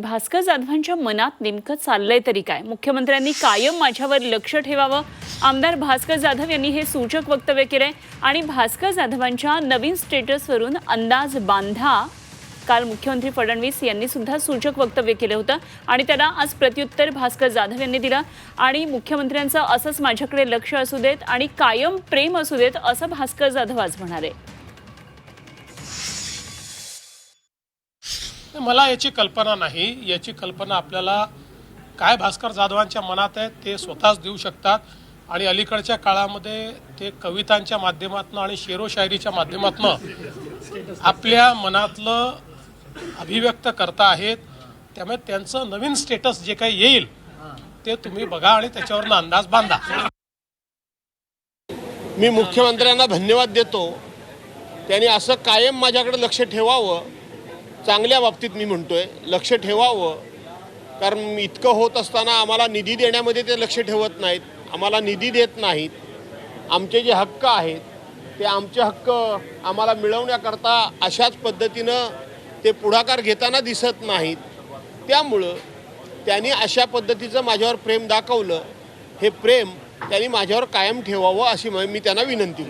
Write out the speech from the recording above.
भास्कर जाधवांच्या मनात नेमकं चाललंय तरी काय? मुख्यमंत्र्यांनी कायम माझ्यावर लक्ष ठेवावं. आमदार भास्कर जाधव यांनी हे सूचक वक्तव्य केलंय. आणि भास्कर जाधवांच्या नवीन स्टेटसवरून अंदाज बांधा. काल मुख्यमंत्री फडणवीस यांनी सुद्धा सूचक वक्तव्य केलं होतं. आणि त्याला आज प्रत्युत्तर भास्कर जाधव यांनी दिलं. आणि मुख्यमंत्र्यांचं असंच माझ्याकडे लक्ष असू देत आणि कायम प्रेम असू देत असं भास्कर जाधव आज म्हणाले. मला याची कल्पना नाही. याची कल्पना आपल्याला काय भास्कर जाधवांच्या मनात आहे ते स्वतःच देऊ शकतात. आणि अलीकडच्या काळामध्ये ते कवितांच्या माध्यमातून आणि शेरोशायरीच्या माध्यमातून आपल्या मनातलं अभिव्यक्त करता आहेत. त्यामुळे त्यांचं नवीन स्टेटस जे काही येईल ते तुम्ही बघा आणि त्याच्यावरनं अंदाज बांधा. मी मुख्यमंत्र्यांना धन्यवाद देतो. त्यांनी असं कायम माझ्याकडे लक्ष ठेवावं. चांगल्या बाबतीत मी म्हणतोय लक्ष ठेवावं. कारण इतकं होत असताना आम्हाला निधी देण्यामध्ये ते लक्ष ठेवत नाहीत. आम्हाला निधी देत नाहीत. आमचे जे हक्क आहेत ते आमचे हक्क आम्हाला मिळवण्याकरता अशाच पद्धतीनं ते पुढाकार घेताना दिसत नाहीत. त्यामुळं त्यांनी अशा पद्धतीचं माझ्यावर प्रेम दाखवलं. हे प्रेम त्यांनी माझ्यावर कायम ठेवावं अशी मी त्यांना विनंती